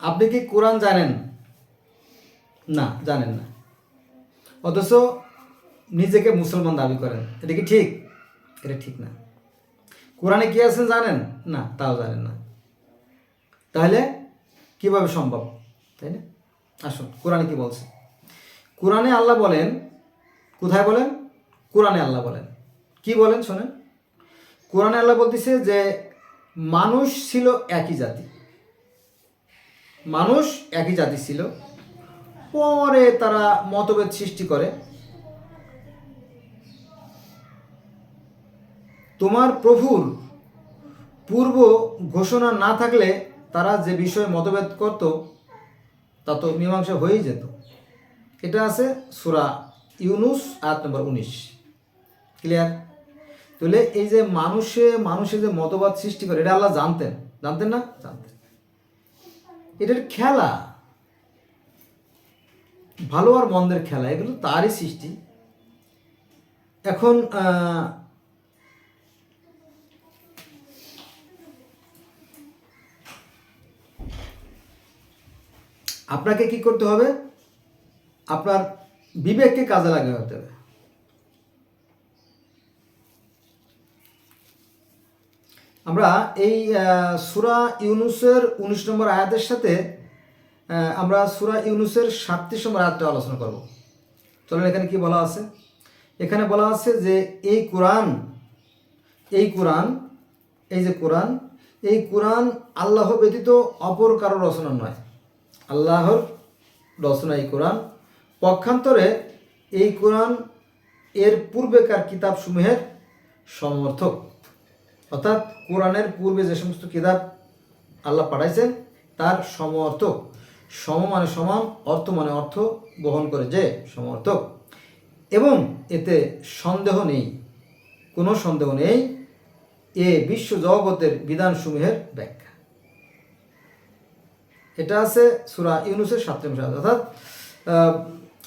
আপনি কি কোরআন জানেন? না জানেন না। অথচ নিজেকে মুসলমান দাবি করেন। এটা কি ঠিক? এটা ঠিক না। কোরআনে কি আছেন জানেন? না, তাও জানেন না। তাহলে কীভাবে সম্ভব? তাই না? আসুন, কোরআনে কি বলছে? কোরআনে আল্লাহ বলেন, কোথায় বলেন? কোরআনে আল্লাহ বলেন। কি বলেন, শোনেন। কোরআনে আল্লাহ বলতেছে যে, মানুষ ছিল একই জাতি। মানুষ একই জাতি ছিল। পরে তারা মতভেদ সৃষ্টি করে। তোমার প্রভুর পূর্ব ঘোষণা না থাকলে তারা যে বিষয়ে মতভেদ করত, তা তো মীমাংসা হয়েই যেত। এটা আছে সুরা ইউনুস, আয়াত নম্বর উনিশ। ক্লিয়ার? তাহলে এই যে মানুষে মানুষের যে মতবাদ সৃষ্টি করে, এটা আল্লাহ জানতেন। জানতেন না? জানতেন। এটার খেলা, ভালো আর মন্দের খেলা, এগুলো তারই সৃষ্টি। এখন আপনাকে কি করতে হবে? আপনার বিবেককে কাজে লাগাতে হবে। আমরা এই সুরা ইউনুসের উনিশ নম্বর আয়াতের সাথে আমরা সুরা ইউনুসের সাতত্রিশ নম্বর আয়াতটা আলোচনা করব। চলেন এখানে কি বলা আছে? এখানে বলা আছে যে এই কোরআন এই কোরআন, এই যে কোরআন, এই কোরআন আল্লাহ ব্যতীত অপর কারও রচনা নয়। আল্লাহর রচনা এই কোরআন। পক্ষান্তরে এই কোরআন এর পূর্বেকার কিতাবসমূহের সমর্থক। অর্থাৎ কোরআনের পূর্বে যে সমস্ত কিতাব আল্লাহ পাঠাইছেন, তার সমর্থক সম মানে সমান, অর্থ মানে অর্থ বহন করে যে সমর্থক এবং এতে সন্দেহ নেই, কোনো সন্দেহ নেই, এ বিশ্ব জগতের বিধানসমূহের ব্যাখ্যা। এটা আছে সুরা ইউনুসের সাত অর্থাৎ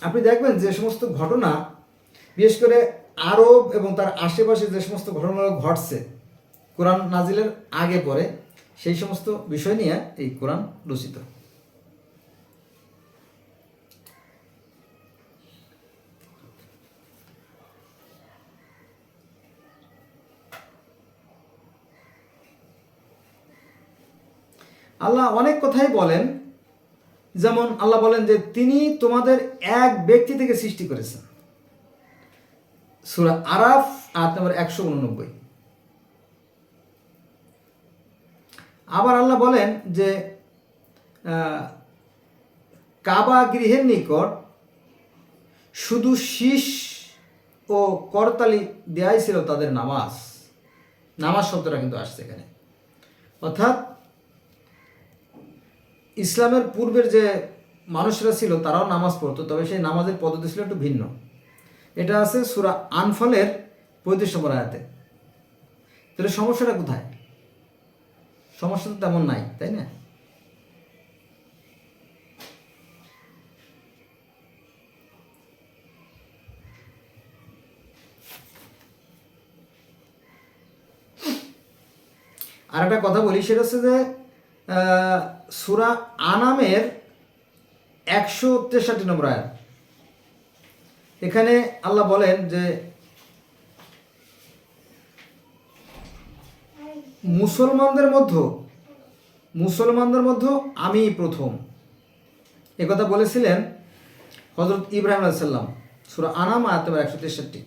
আপনি দেখবেন যে সমস্ত ঘটনা, বিশেষ করে আরব এবং তার আশেপাশে যে সমস্ত ঘটনাগুলো ঘটছে কোরআন নাজিলের আগে পরে সেই সমস্ত বিষয় নিয়ে এই কোরআন রচিত। আল্লাহ অনেক কথাই বলেন, যেমন আল্লাহ বলেন যে, তিনি তোমাদের এক ব্যক্তি থেকে সৃষ্টি করেছেন। সুরা আরাফ, আয়াত নম্বর একশো উননব্বই। আবার আল্লাহ বলেন যে কাবা গৃহের নিকট শুধু শীষ ও করতালি দেয়াই ছিল তাদের নামাজ। নামাজ শব্দটা কিন্তু আসছে এখানে। অর্থাৎ ইসলামের পূর্বের যে মানুষরা ছিল তারাও নামাজ পড়তো, তবে সেই নামাজের পদ্ধতি ছিল একটু ভিন্ন। এটা আছে সুরা আনফলের পঁয়ত্রিশ নম্বর আয়াতে। তাহলে সমস্যাটা কোথায়? সমস্যা তো তেমন নাই, তাই না? আর একটা কথা বলি, সেটা হচ্ছে যে সুরা আনামের একশো তেষট্টি নম্বর আয়াত। এখানে আল্লাহ বলেন যে মুসলমানদের মধ্যে মুসলমানদের মধ্যে আমি প্রথম। কথা বলেছিলেন হজরত ইব্রাহিম আলাইসাল্লাম সুরা আনাম, আয়াত নম্বর একশো তেষট্টি।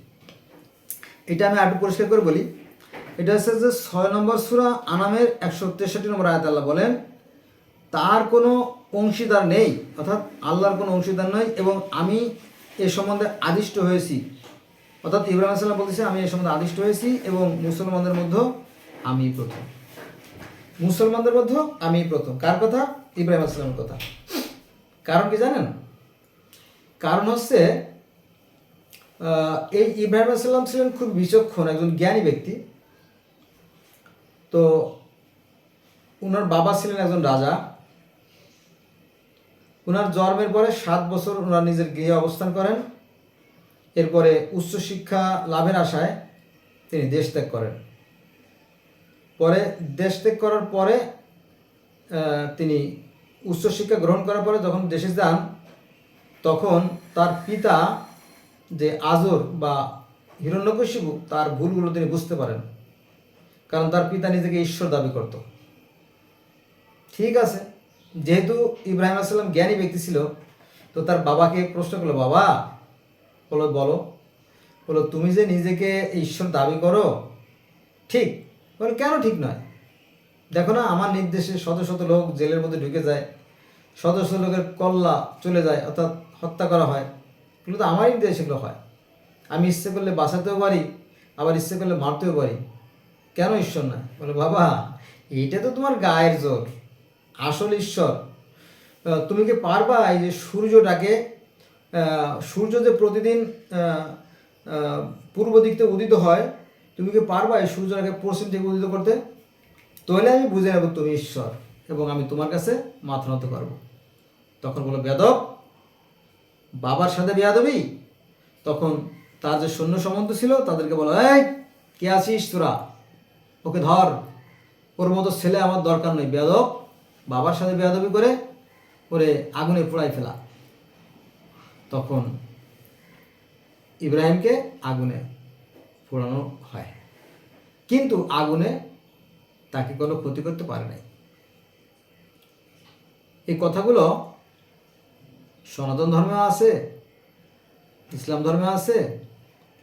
এটা আমি আরেকটু পরিষ্কার করে বলি। এটা হচ্ছে যে ছয় নম্বর সুরা আনামের একশো তেষট্টি নম্বর আয়াত আল্লাহ বলেন, তার কোনো অংশীদার নেই, অর্থাৎ আল্লাহর কোনো অংশীদার নয় এবং আমি এ সম্বন্ধে আদিষ্ট হয়েছি। অর্থাৎ ইব্রাহিম সাল্লাম বলতেছে, আমি এ সম্বন্ধে আদিষ্ট হয়েছি এবং মুসলমানদের মধ্যে আমি প্রথম। মুসলমানদের মধ্যে আমি প্রথম। কার কথা? ইব্রাহিম আসলামের কথা। কারণ কি জানেন? কারণ হচ্ছে এই ইব্রাহিম আসলাম ছিলেন খুব বিচক্ষণ একজন জ্ঞানী ব্যক্তি। তো ওনার বাবা ছিলেন একজন রাজা। ওনার জন্মের পরে সাত বছর ওনার নিজের গৃহে অবস্থান করেন। এরপরে উচ্চশিক্ষা লাভের আশায় তিনি দেশ ত্যাগ করেন। পরে দেশ ত্যাগ করার পরে তিনি উচ্চশিক্ষা গ্রহণ করার পরে যখন দেশে যান, তখন তার পিতা যে আজর বা হিরণ্যকশিপু তার ভুলগুলো তিনি বুঝতে পারেন। কারণ তার পিতা নিজেকে ঈশ্বর দাবি করত। ঠিক আছে, যেহেতু ইব্রাহিম আসসালাম জ্ঞানী ব্যক্তি ছিল, তো তার বাবাকে প্রশ্ন করল, বাবা, বলো বলো। বলো, তুমি যে নিজেকে ঈশ্বর দাবি করো, ঠিক বলো, কেন ঠিক নয়? দেখো না, আমার নির্দেশে শত শত লোক জেলের মধ্যে ঢুকে যায়, শত শত লোকের কল্লা চলে যায়, অর্থাৎ হত্যা করা হয়। এগুলো তো আমারই নির্দেশে এগুলো হয়। আমি ইচ্ছে করলে বাঁচাতেও পারি, আবার ইচ্ছে করলে মারতেও পারি। কেন ঈশ্বর নয়? বলে, বাবা, এটা তো তোমার গায়ের জোর। আসল ঈশ্বর। তুমি কি পারবা এই যে সূর্যটাকে সূর্য যে প্রতিদিন পূর্ব দিক থেকে উদিত হয় তুমি কি পারবা এই সূর্যটাকে পশ্চিম থেকে উদিত করতে? তাহলে আমি বুঝে নেব তুমি ঈশ্বর, এবং আমি তোমার কাছে মাথা নত করব। তখন বলো বেদব বাবার সাথে বেয়াদবি? তখন তার যে সৈন্য সম্বন্ধ ছিল, তাদেরকে বলো, এই, কে আছিস তোরা? ওকে ধর। ওর মতো ছেলে আমার দরকার নেই। বেয়াদব বাবার সাথে বেয়াদবি করে ওরে আগুনে পোড়াই ফেলা। তখন ইব্রাহিমকে আগুনে পোড়ানো হয়। কিন্তু আগুনে তাকে কোনো ক্ষতি করতে পারে নাই। এই কথাগুলো সনাতন ধর্মে আছে, ইসলাম ধর্মে আছে,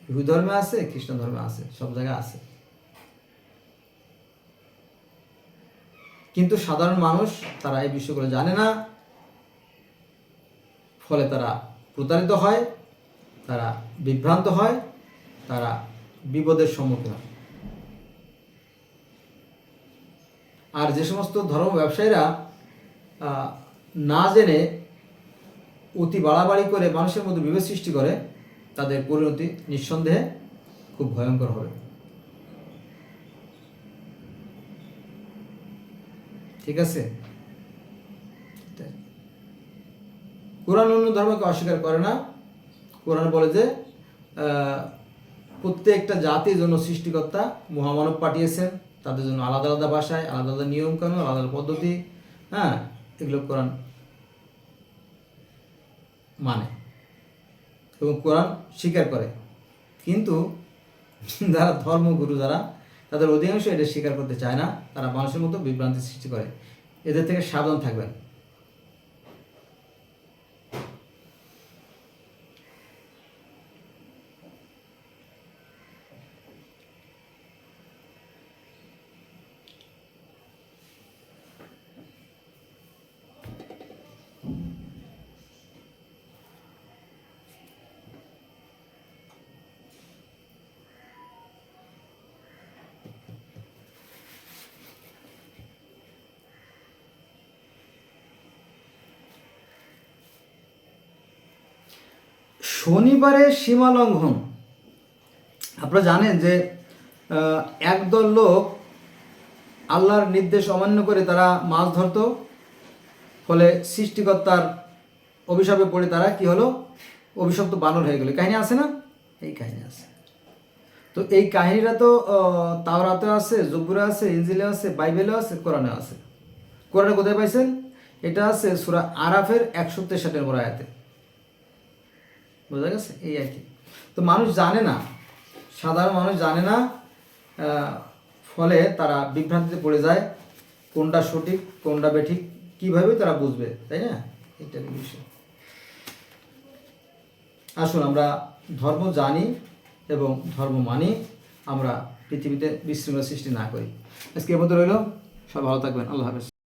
হিন্দু ধর্মে আছে, খ্রিস্টান ধর্মে আছে, সব জায়গায় আছে। কিন্তু সাধারণ মানুষ তারা এই বিষয়গুলো জানে না। ফলে তারা প্রতারিত হয়, তারা বিভ্রান্ত হয়, তারা বিপদের সম্মুখীন। হয় আর যে সমস্ত ধর্ম ব্যবসায়ীরা না জেনে অতি বাড়াবাড়ি করে মানুষের মধ্যে বিভেদ সৃষ্টি করে, তাদের পরিণতি নিঃসন্দেহে খুব ভয়ঙ্কর হবে। ঠিক আছে। কোরআন অন্য ধর্মকে অস্বীকার করে না। কোরআন বলে যে প্রত্যেকটা জাতির জন্য সৃষ্টিকর্তা মহামানব পাঠিয়েছেন। তাদের জন্য আলাদা আলাদা ভাষায়, আলাদা আলাদা নিয়ম কানুন আলাদা আলাদা পদ্ধতি। হ্যাঁ এগুলো কোরআন মানে এবং কোরআন স্বীকার করে। কিন্তু যারা ধর্মগুরু, যারা তাদের অধিকাংশ এটা স্বীকার করতে চায় না। তারা মানুষের মতো বিভ্রান্তি সৃষ্টি করে। এদের থেকে সাবধান থাকবেন। শনিবারে সীমা লঙ্ঘন। আপনারা জানেন যে একদল লোক আল্লাহর নির্দেশ অমান্য করে তারা মাছ ধরতো, ফলে সৃষ্টিকর্তার অভিশাপে পড়ে তারা কি হলো? অভিশপ্ত বানর হয়ে গেল। কাহিনী আছে না? এই কাহিনী আছে। তো এই কাহিনীটা তো তাওরাতে আছে, জব্বুরে আছে ইঞ্জিলে আছে, বাইবেলে আছে, কোরআনে আছে। কোরআনে কোথায় পাইছেন? এটা আছে সুরা আরাফের একশো তেষট্টি নম্বর আয়াতে। বোঝা গেছে? এই আর কি। তো মানুষ জানে না, সাধারণ মানুষ জানে না ফলে তারা বিভ্রান্তিতে পড়ে যায়, কোনটা সঠিক, কোনটা বেঠিক, কীভাবে তারা বুঝবে, তাই না? এটা বিষয়। আসুন, আমরা ধর্ম জানি এবং ধর্ম মানি, আমরা পৃথিবীতে বিশৃঙ্খলা সৃষ্টি না করি। আজকে এর মধ্যে রইল। সব ভালো থাকবেন। আল্লাহ হাফেজ।